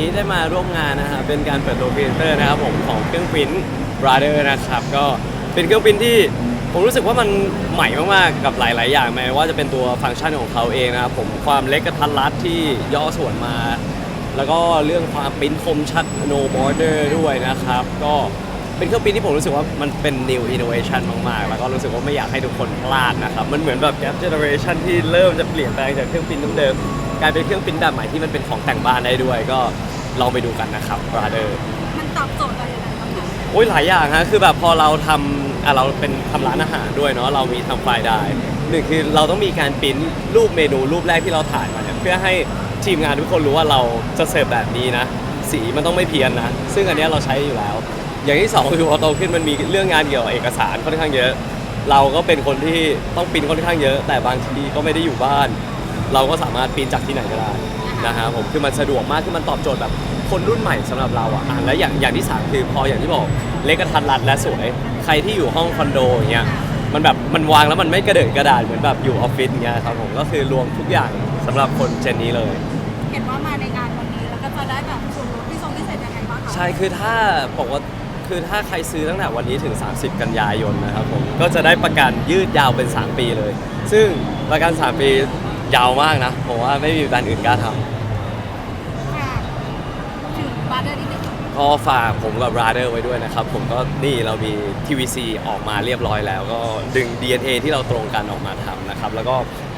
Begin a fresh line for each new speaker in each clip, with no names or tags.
นี้
ได้มาร่วมงานนะฮะเป็นการเปิดตัวพรีเซนเตอร์นะครับผมของเครื่องปริ้น Brother นะครับก็เป็นเครื่องปริ้นที่ผมรู้สึกว่ามันใหม่มากๆกับหลาย ๆ อย่างแม้ว่าจะเป็นตัวฟังก์ชันของเขาเองนะครับผมความเล็กกระทัดรัดที่ย่อส่วนมา แล้วก็เรื่องความปริ้นคมชัด no border ด้วยนะครับก็เป็นเครื่องปริ้นที่ผมรู้สึกว่ามันเป็น new innovation มากๆ แล้วก็รู้สึกว่าไม่อยากให้ทุกคนพลาดนะครับ มันเหมือนแบบ gap generation ที่เริ่มจะเปลี่ยนแปลงจากเครื่องปริ้นเดิมๆกลายเป็นเครื่องปริ้นแบบใหม่ที่มันเป็นของแต่งบ้านได้ด้วย ก็ ลองไปดูกันนะครับ brother
มันตอบโจทย์อะไรยังไงบ้างคะ
โอ้ยหลายอย่างฮะคือแบบพอเราทำอะเราเป็นทำร้านอาหารด้วยเนาะเรามีทำไฟล์ได้หนึ่งคือเราต้องมีการปริ้นรูปเมนูรูปแรกที่เราถ่ายมาเนี่ยเพื่อให้ทีมงานทุกคนรู้ว่าเราจะเสิร์ฟแบบนี้นะ สีมันต้องไม่เพี้ยนนะ ซึ่งอันเนี้ยเราใช้อยู่แล้ว อย่างที่สองคือพอโตขึ้นมันมีเรื่องงานเกี่ยวกับเอกสารค่อนข้างเยอะ เราก็เป็นคนที่ต้องปริ้นค่อนข้างเยอะ แต่บางทีก็ไม่ได้อยู่บ้าน เราก็สามารถปริ้นจากที่ไหนก็ได้ นะฮะผมคือมันสะดวกมากคือมันตอบโจทย์แบบคนรุ่นใหม่สำหรับเราอะอะและอย่างอย่างที่สามคือพออย่างที่บอกเล็กกระทัดรัดและสวยใครที่อยู่ห้องคอนโดอย่างเงี้ยมันแบบมันวางแล้วมันไม่กระเดิดกระดาษเหมือนแบบอยู่ออฟฟิศอย่างเงี้ยครับผมก็คือรวมทุกอย่างสำหรับคนเจนนี้เลย
เห็นว่ามาในงานวันนี้แล้วก็จะได้แบบส่วนลดพิเศษพิเศษยังไงบ้างคะ
ใช่คือถ้าบอกว่าคือถ้าใครซื้อตั้งแต่วันนี้ถึง 30 กันยายนนะครับผมก็จะได้ประกันยืดยาวเป็น 3 ปีเลย ซึ่งประกัน 3 ปี ยาวมากนะ ผมว่าไม่มีแบรนด์อื่นกล้าท
ค่ะถึงบาร์เดอร์นิดนึงำ
ก็ฝากผมกับ r a d e r ไว้ด้วยนะครับ ผมก็นี่เรามี TVC ออกมาเรียบร้อยแล้ว ก็ดึง DNA ที่เราตรงกันออกมาทำนะครับ แล้วก็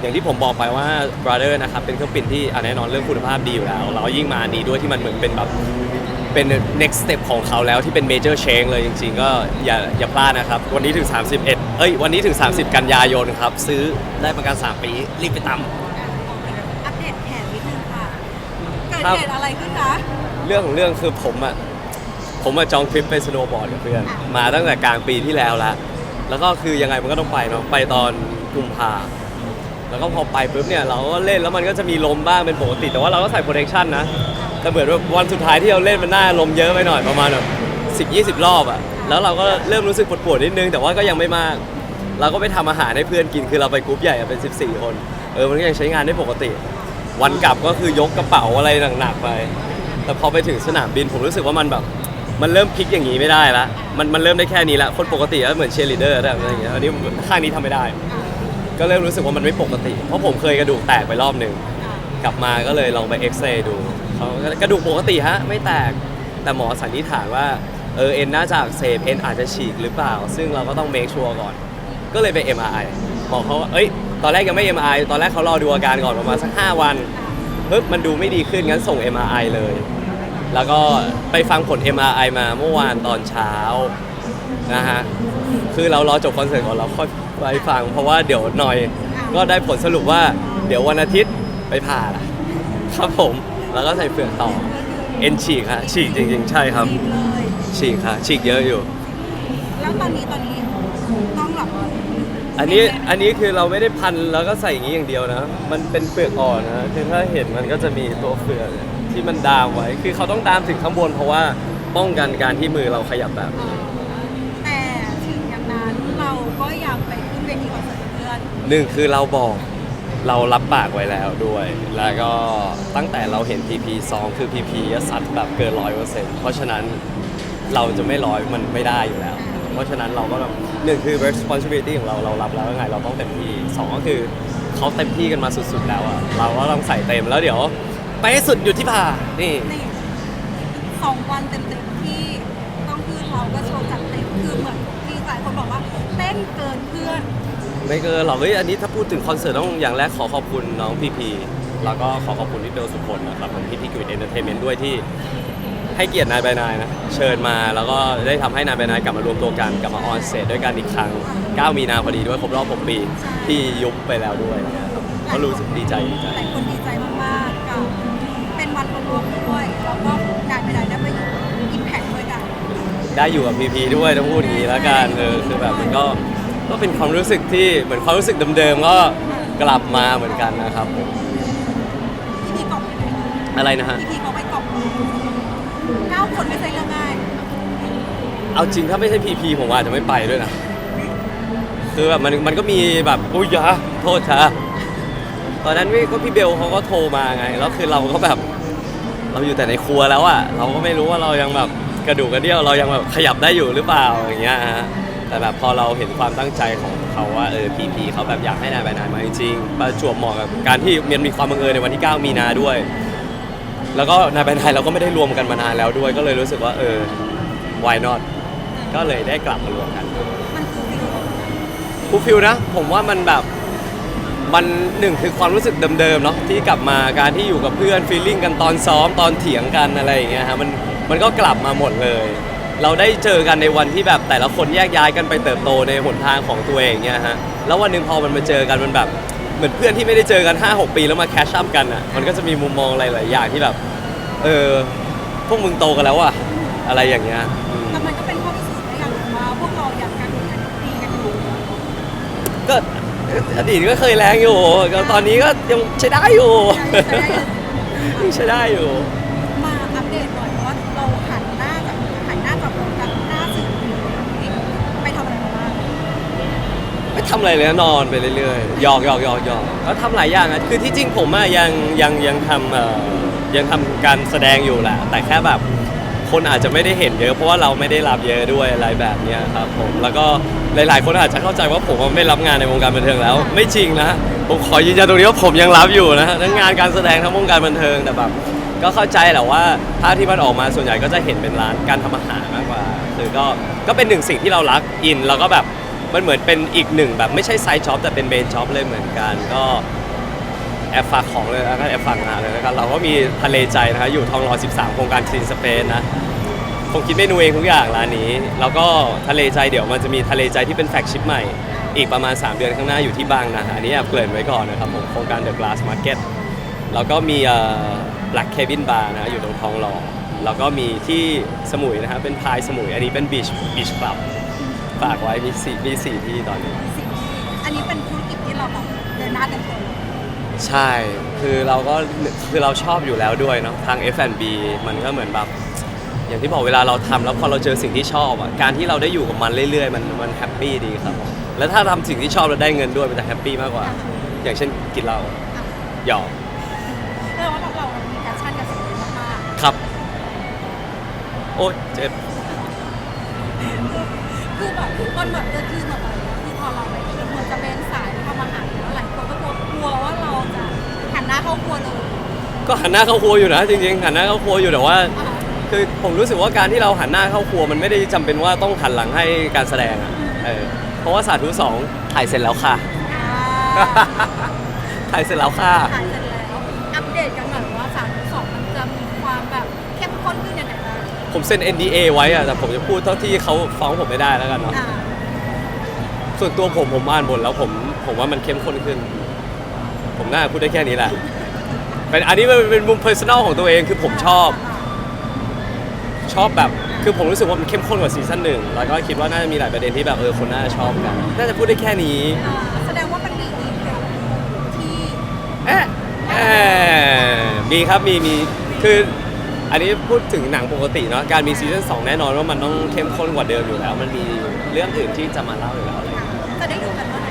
อย่างที่ผมบอกไปว่า Brother นะครับ เป็นเครื่องปิ่นที่อะแน่นอนเรื่องคุณภาพดีอยู่แล้วแล้วยิ่งมาอันนี้ด้วยที่มันเหมือนเป็นแบบ เป็น next step ของเขาแล้วที่เป็น major change เลยจริงๆ ก็อย่าอย่าพลาดนะครับ วันนี้ถึง 31 เอ้ย วันนี้ถึง 30 กันยายนครับ ซื้อได้ประกัน 3 ปี รีบไปตาม
อัปเดตแผนนิดนึงค่ะ เกิด
ครับ
เหตุอะไรขึ้นคะ
เรื่องของเรื่องคือผมอะผมอะจองทริปไปสโนว์บอร์ดกับเพื่อนมาตั้งแต่กลางปีที่แล้วแล้วแล้วก็คือยังไงมันก็ต้องไปเนาะไปตอนกุมภาแล้วก็พอไปปุ๊บเนี่ยเราก็เล่นแล้วมันก็จะมีลมบ้างเป็นปกติแต่ว่าเราก็ใส่ protection นะแต่เหมือนว่าวันสุดท้ายที่เราเล่นมันน่าลมเยอะไปหน่อยประมาณแบบสิบยี่สิบรอบอะแล้วเราก็เริ่มรู้สึกปวดๆนิดนึง แต่ว่าก็ยังไม่มาก เราก็ไปทำอาหารให้เพื่อนกินคือเราไปกรุ๊ปใหญ่อะเป็น 14 คน เออมันก็ยังใช้งานได้ปกติ วันกลับก็คือยกกระเป๋าอะไรหนักๆไป แต่พอไปถึงสนามบินผมรู้สึกว่ามันแบบ มันเริ่มพลิกอย่างนี้ไม่ได้ละ มันมันเริ่มได้แค่นี้ละ คนปกติก็เหมือนเชียร์ลีดเดอร์อะไรอย่างเงี้ย อันนี้ข้างนี้ทำไม่ได้ ก็เริ่มรู้สึกว่ามันไม่ปกติ เพราะผมเคยกระดูกแตกไปรอบหนึ่ง กลับมาก็เลยลองไปเอ็กซเรย์ดูเขากระดูกปกติฮะ ไม่แตก แต่หมอสันนิษฐานว่า เออเอ็นน่าจะอักเสพเอ็นอาจจะฉีกหรือเปล่า ซึ่งเราก็ต้องเมคชัวร์ก่อน ก็เลยไป MRI บอกเขาว่าเอ้ย ตอนแรกยังไม่ MRI ตอนแรกเขารอดูอาการก่อนประมาณสัก 5 วันปึ๊บมันดูไม่ดีขึ้นงั้นส่ง MRI เลย แล้วก็ไปฟังผล MRI มาเมื่อวานตอนเช้านะฮะ คือเรารอจบคอนเสิร์ตก่อนเราค่อยไปฟัง เพราะว่าเดี๋ยวหน่อยก็ได้ผลสรุปว่าเดี๋ยววันอาทิตย์ไปผ่าละครับผม แล้วก็ใส่เฟือกต่อ เอ็นฉีกฮะฉีกจริงๆ ใช่ครับ
ฉีดเลย
ฉีกฮะฉีกเยอะอยู่
แล้วตอนนี้ตอนนี้ต้องแบบ
อันนี้อันนี้คือเราไม่ได้พันแล้วก็ใส่อย่างนี้อย่างเดียวนะ มันเป็นเปลือกอ่อนนะคือถ้าเห็นมันก็จะมีตัวเปลือกที่มันดามไว้ คือเขาต้องดามถึงข้างบนเพราะว่าป้องกันการที่มือเราขยับแบบ
เอ่อแต่ถึงอย่างนั้นเราก็ยังไปขึ้นเวทีคอนเสิร์ตกับเพื่อน
หนึ่งคือเราบอกเรารับปากไว้แล้วด้วย แล้วก็ตั้งแต่เราเห็น PP 2 คือ PP จะซัดแบบเกินร้อยเปอร์เซ็นต์เพราะฉะนั้นเราจะไม่ร้อยมันไม่ได้อยู่แล้ว เพราะฉะนั้นเราก็แบบ หนึ่งคือ responsibility ของเราเรารับแล้วยังไงเราต้องเต็มที่สองก็คือเขาเต็มที่กันมาสุดๆแล้วอะเราก็ต้องใส่เต็มแล้วเดี๋ยว ไปให้สุดอยู่ที่ผ่านี่
นี่สองวันเต็มๆที่ต้องเพื่อนเราก็โชว์จัดเต็มคือเหมือนที่หลายคนบอกว่าเต้นเกินเพื่อน
ไม่เกินหรอกเฮ้ยอันนี้ถ้าพูดถึงคอนเสิร์ตต้องอย่างแรกขอขอบคุณน้องพีพีแล้วก็ขอขอบคุณพี่เบลสุพลนะครับผมพี่พีกิวิตเอนเตอร์เทนเมนต์ด้วยที่ ให้เกียรตินายบายนายนะเชิญมาแล้วก็ได้ทำให้นายบายนายกลับมารวมตัวกันกลับมาออนเซตด้วยกันอีกครั้ง 9 มีนาพอดีด้วยครบรอบ 6 ปี ที่ยุบไปแล้วด้วยนะครับก็รู้สึกดีใจดีใจ
หลายคนดีใจมากๆกับเป็นวันรวมด้วยแล้วก็งานไปไหนได้ไปอยู่อิมแพคด้วยกัน
ได้อยู่กับพีพีด้วยต้องพูดอย่างนี้แล้วกันเออคือแบบมันก็ก็เป็นความรู้สึกที่เหมือนความรู้สึกเดิมๆก็กลับมาเหมือนกันนะครับผม
พี่พีกล่อมยังไง
อะไรนะฮะ
พี่พีเขาไปกล่อม เก้าคนไม่ใช่เรื่องง่าย
เอาจริงถ้าไม่ใช่พีพีผมอาจจะไม่ไปด้วยนะคือแบบมันมันก็มีแบบอุ้ยอยาโทษค่ะตอนนั้นพี่ก็พี่เบลเขาก็โทรมาไงแล้วคือเราก็แบบ เราอยู่แต่ในครัวแล้วอะเราก็ไม่รู้ว่าเรายังแบบกระดูกกระเดี่ยวเรายังแบบขยับได้อยู่หรือเปล่าอย่างเงี้ยฮะแต่แบบพอเราเห็นความตั้งใจของเขาว่าเออพีพีเขาแบบอยากให้นายไปนายมาจริงๆประจวบเหมาะกับการที่มันมีความบังเอิญในวันที่ 9 มีนาด้วย แล้วก็นายไปนายเราก็ไม่ได้รวมกันมานานแล้วด้วย ก็เลยรู้สึกว่าเออ why not ก็เลยได้กลับมารวมกัน
มันคือสิ่งที่
ฟูลฟิลนะ ผมว่ามันแบบมันหนึ่งคือความรู้สึกเดิมๆเนาะที่กลับมาการที่อยู่กับเพื่อนฟีลลิ่งกันตอนซ้อมตอนเถียงกันอะไรอย่างเงี้ยฮะมันมันก็กลับมาหมดเลย เราได้เจอกันในวันที่แบบแต่ละคนแยกย้ายกันไปเติบโตในหนทางของตัวเองเนี่ยฮะแล้ววันหนึ่งพอมันมาเจอกันมันแบบ เหมือนเพื่อนที่ไม่ได้เจอกัน 5-6 ปีแล้วมาแคชชัพกันอะมันก็จะมีมุมมองอะไรหลายอย่างที่แบบ เออ พวกมึงโตกันแล้วอะอะไรอย่างเงี้ยอืม
แต่มันก็เป็นข้อพิสูจน์ได้อย่างหนึ่งว่าพวกเราอยากกันกันดีกันอยู่
ก็อดีตก็เคยแรงอยู่ก็ตอนนี้ก็ยังใช้ได้อยู่ ยังใช้ได้อยู่
มาอัปเดตหน่อยว่าเราหันหน้าจากหันหน้าจากวงการหน้าสื่อไปทำอะไรมาบ้าง
ไม่ ทำอะไรเลยนะนอนไปเรื่อยๆหยอกหยอกหยอกหยอกก็ทำหลายอย่างอะคือที่จริงผมอะยังยังยังทำเอ่อยังทำการแสดงอยู่แหละ แต่แค่แบบคนอาจจะไม่ได้เห็นเยอะเพราะว่าเราไม่ได้รับเยอะด้วยอะไรแบบเนี้ยครับผมแล้วก็หลาย ๆ คนอาจจะเข้าใจว่าผมไม่รับงานในวงการบันเทิงแล้ว ไม่จริงนะผมขอยืนยันตรงนี้ว่าผมยังรับอยู่นะทั้งงานการแสดงทั้งวงการบันเทิงแต่แบบก็เข้าใจแหละว่าภาพที่มันออกมาส่วนใหญ่ก็จะเห็นเป็นร้านการทำอาหารมากกว่า คือก็ก็เป็นหนึ่งสิ่งที่เรารักอินแล้วก็แบบ มันเหมือนเป็นอีกหนึ่งแบบไม่ใช่ไซด์จ็อบแต่เป็นเมนจ็อบเลยเหมือนกันก็แอบฝากของเลยนะครับแอบฝากงานเลยนะครับเราก็มีทะเลใจนะครับอยู่ทองหล่อ13 โครงการคลีนสเปนนะผมคิดเมนูเองทุกอย่างร้านนี้ แล้วก็ทะเลใจเดี๋ยวมันจะมีทะเลใจที่เป็นแฟกชิพใหม่ อีกประมาณ 3 เดือนข้างหน้าอยู่ที่บางนาอันนี้แอบเกริ่นไว้ก่อนนะครับผมโครงการ The Glass Market แล้วก็มีเอ่อ Black Cabin Bar นะอยู่ตรงทองหล่อแล้วก็มีที่สมุยนะฮะเป็นพายสมุย อันนี้เป็น Beach Beach Club ฝากไว้มีสี่มีสี่ที่ตอนนี้
สิ่งที่อันนี้เป็นธุรกิจที่เราแบบเดินหน้าเต็มตัวเลย
ใช่คือเราก็คือเราชอบอยู่แล้วด้วยเนาะทาง F&B มันก็เหมือนแบบอย่างที่บอกเวลาเราทำแล้วพอเราเจอสิ่งที่ชอบอะการที่เราได้อยู่กับมันเรื่อยๆ มันมันแฮปปี้ดีครับผมแล้วถ้าทำสิ่งที่ชอบแล้วได้เงินด้วยมันจะแฮปปี้มากกว่า อย่างเช่นกินเหล้าหยอก
เออว่าเราเรามีการชั่นกับสิ่งนี้มาก
ครับ โอ๊ยเจ็บ
ๆคือแบบ มันแบบจะคือแบบอะไรนะคือพอเราไปเหมือนจะเป็นสายทำอาหารแล้วหลายคนก็กลัวกลัวว่าเราจะหันหน้าเข้าครัวเลย
ก็หันหน้าเข้าครัวอยู่นะจริงๆหันหน้าเข้าครัวอยู่แต่ว่า
อ่า
คือผมรู้สึกว่าการที่เราหันหน้าเข้าครัวมันไม่ได้จำเป็นว่าต้องหันหลังให้การแสดงอะเออเพราะว่าสาธุสองถ่ายเสร็จแล้วค่ะ
อ่า
ถ่ายเสร็จแล้วค่ะ
ถ่ายเสร็จแล้วอัปเดตกันหน่อย
ผมเซ็น NDA ไว้อะแต่ผมจะพูดเท่าที่เขาฟ้องผมไม่ได้แล้วกันเนาะ
อ่า
ส่วนตัวผมผมอ่านบทแล้วผมผมว่ามันเข้มข้นขึ้น ผมน่าจะพูดได้แค่นี้แหละ เป็นอันนี้มันเป็นมุม personal ของตัวเองคือผมชอบ ชอบแบบคือผมรู้สึกว่ามันเข้มข้นกว่าซีซั่นหนึ่งแล้วก็คิดว่าน่าจะมีหลายประเด็นที่แบบเออคนน่าจะชอบกัน น่าจะพูดได้แค่นี้
อ่าแสดงว่ามันมีอีกแบบที่
เอ๊ะเอ๊ะมีครับมีมีคือ อันนี้พูดถึงหนังปกติเนาะการมีซีซั่นสองแน่นอนว่ามันต้องเข้มข้นกว่าเดิมอยู่แล้ว มันมีเรื่องอื่นที่จะมาเล่าอยู่แล้วอะไรอย่างเงี้ย
จะได้ดูกันเมื่อไหร่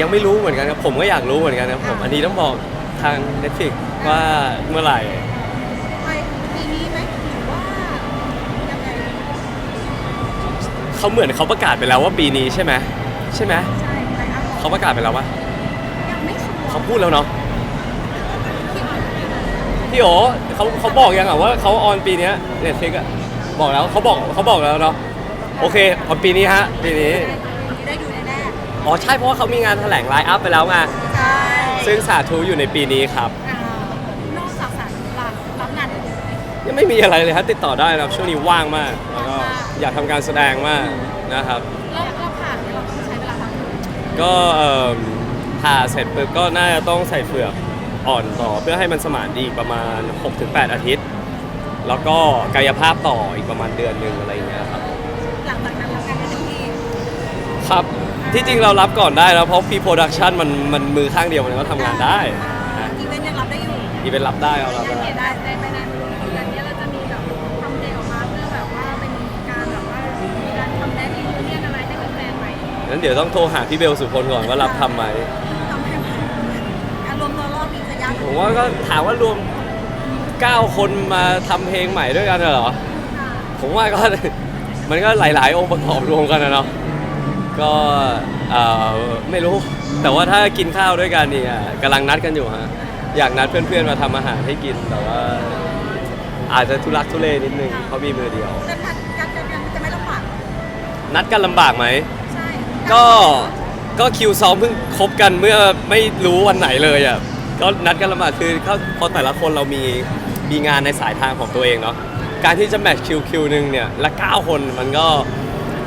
ยังไม่รู้เหมือนกันครับผมก็อยากรู้เหมือนกันครับผมอันนี้ต้องบอกทาง Netflix ว่าเมื่อไหร่
ไปปีนี้ไหมหรือว่ายังไง
เขาเหมือนเขาประกาศไปแล้วว่าปีนี้ใช่ไหมใช่ไหม
ใช่ไปอะ
เขาประกาศไปแล้วว่า
ยังไม่ชัวร์
เขาพูดแล้วเนาะ
คิดว่า
พี่โอเขาเขาบอกยังอะว่าเขาออนปีเนี้เน็ตฟลิกอะบอกแล้วเขาบอกเขาบอกแล้วเนาะโอเคออนปีนี้ฮะปีนี้
ได้ดูแน่
อ๋อใช่เพราะว่าเขามีงานแถลงไลน์อัพไปแล้วไง
ๆใช่
ซึ่งสาธุอยู่ในปีนี้ครับ
อ่านอกจากสารรับรับงานอื่นไหม
ยังไม่ไม่มีอะไรเลยครับติดต่อได้นะครับช่วงนี้ว่างมาก แล้วก็อยากทำการแสดงมากนะครับ
เราเราผ่านเนี่ยเราต้องใช้เวลาทำ
ก็เอิ่มผ่าเสร็จปุ๊บก็น่าจะต้องใส่เฟือก อ่อนต่อเพื่อให้มันสมานดีอีกประมาณ 6-8 อาทิตย์ แล้วก็กายภาพต่ออีกประมาณเดือนหนึ่งอะไรอย่างเงี้ยครับ
หลังจากนั้นเราการเต็มที่
ครับ ที่จริงเรารับก่อนได้แล้วเพราะฟรีโปรดักชันมันมันมือข้างเดียวมันก็ทำงานได้
อ่าอีเวนต์ยังรับได้อยู่
อีเป็นรับได้เอารับ
ได้
ได้
ได้ได้ไม่ได้เดือนนี้เราจะมีแบบทำเดย์ออกมาเพื่อแบบว่าเป็นการแบบว่ามีการทำแดนซ์อินเนียนอะไรให้แฟนๆใหม่
งั้นเดี๋ยวต้องโทรหาพี่เบลสุพลก่อนว่ารับทำไหม
ทำให้การรวมตัวรอบนี้จะยาก
ผมว่าก็ถามว่ารวม 9 คนมาทำเพลงใหม่ด้วยกันเหรอ ผมว่าก็ มันก็หลาย ๆ องค์ประกอบรวมกันนะเนาะก็เอ่อไม่รู้ แต่ว่าถ้ากินข้าวด้วยกันเนี่ยกำลังนัดกันอยู่ฮะอยากนัดเพื่อน ๆ มาทำอาหารให้กินแต่ว่า อาจจะทุลักทุเลนิดนึงเพราะมีมือเดียว
จะทันการจะยังจะไม่ลำบาก
นัดกันลำบากไหม
ใช่
ก็ก็คิวซ้อมเพิ่งคบกันเมื่อไม่รู้วันไหนเลยอะ ก็นัดกันละหมาดคือเขาเพราะแต่ละคนเรามีมีงานในสายทางของตัวเองเนาะการที่จะแมทช์คิวคิวหนึ่งเนี่ยละ9คนมันก็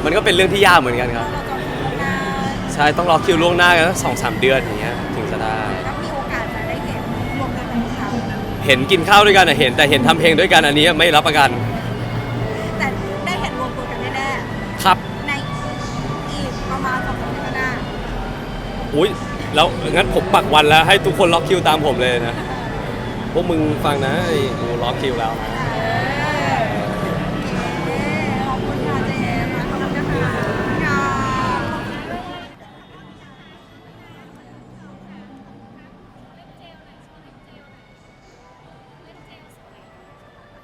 มันก็เป็นเรื่องที่ยากเหมือนกันครับ
เราจะทำงาน
ใช่ต้องรอคิวล่วงหน้ากันสองสามเดือนอย่างเงี้ยถึงจะได้
แล้วมีโอกาสจะได้เห็นรวมกันเป็นครั้ง
เห็นกินข้าวด้วยกันอะเห็นแต่เห็นทำเพลงด้วยกันอันนี้ไม่รับประกัน
แต่ได้เห็นรวมตัวกันแน่
ครับ
ๆในอีกประมาณสองสามเดือนข้างหน้า
อุ้ย แล้วงั้นผมปักวันแล้วให้ทุกคนล็อกคิวตามผมเลยนะ พวกมึงฟังนะไอ้กูล็อกคิวแล้ว
ขอบคุณค่ะเจมส์ขอบคุณค่ะ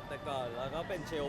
แต่ก่อนเราก็เป็นเชล